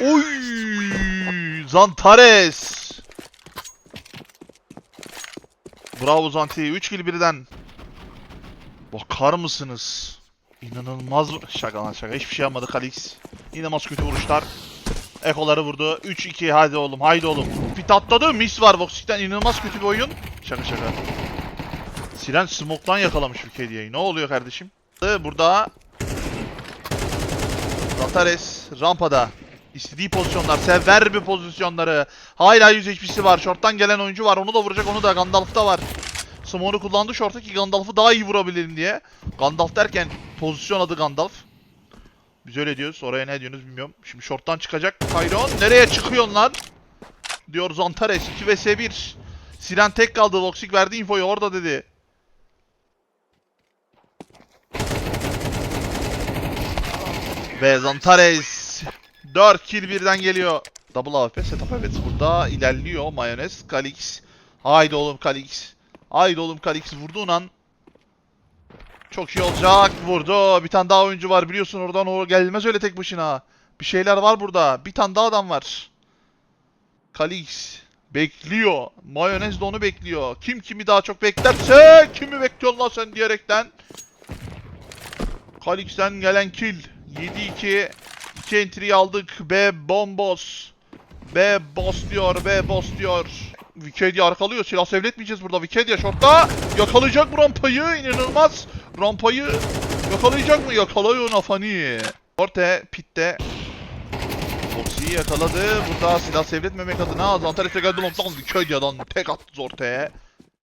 Oy! Zantares. Bravo Zanti. 3 kill birden. Bakar mısınız? İnanılmaz. Şaka lan şaka. Hiçbir şey yapmadı Kalix. İnanılmaz kötü vuruşlar. Ekoları vurdu. 3-2 hadi oğlum haydi oğlum. Pit atladı. Miss var Voxic'ten. İnanılmaz kötü bir oyun. Şaka şaka. Siren smoke'tan yakalamış bir kediyeyi. Ne oluyor kardeşim? Burada Zantares rampada. İstediği pozisyonlar, sever bir pozisyonları. Hala 100 HP'si var. Short'tan gelen oyuncu var. Onu da vuracak. Onu da Gandalf'ta var. Smoke'u kullandı short'a ki Gandalf'ı daha iyi vurabilirim diye. Gandalf derken pozisyon adı Gandalf. Biz öyle diyoruz. Oraya ne diyorsunuz bilmiyorum. Şimdi short'tan çıkacak Kyron. Nereye çıkıyorsun lan? Diyor Zantares. 2 vs 1. Siren tek kaldı. Voxic verdi infoyu orada dedi. Ve Zantares 4 kill birden geliyor. Double AWP setup evet burada ilerliyor mayonez Kalix. Haydi oğlum Kalix. Haydi oğlum Kalix vurduğun an çok iyi olacak. Vurdu. Bir tane daha oyuncu var biliyorsun oradan o gelmez öyle tek başına. Bir şeyler var burada. Bir tane daha adam var. Kalix bekliyor. Mayonez de onu bekliyor. Kim kimi daha çok beklerse kimi bekliyorsun lan sen diyerekten. Kalix'ten gelen kill. 7-2. 2 entry aldık. B bombos. B boss diyor. B boss diyor. Wikidia arkalıyor. Silah sevletmeyeceğiz burada. Wikidia shortta. Yakalayacak mı rampayı? İnanılmaz. Rampayı yakalayacak mı? Yakalıyor Nafani. Orte, pitte. Foxy'yi yakaladı. Burada silah sevletmemek adına Zantares'e geldi longdan Wikedia'dan tek attı ortaya.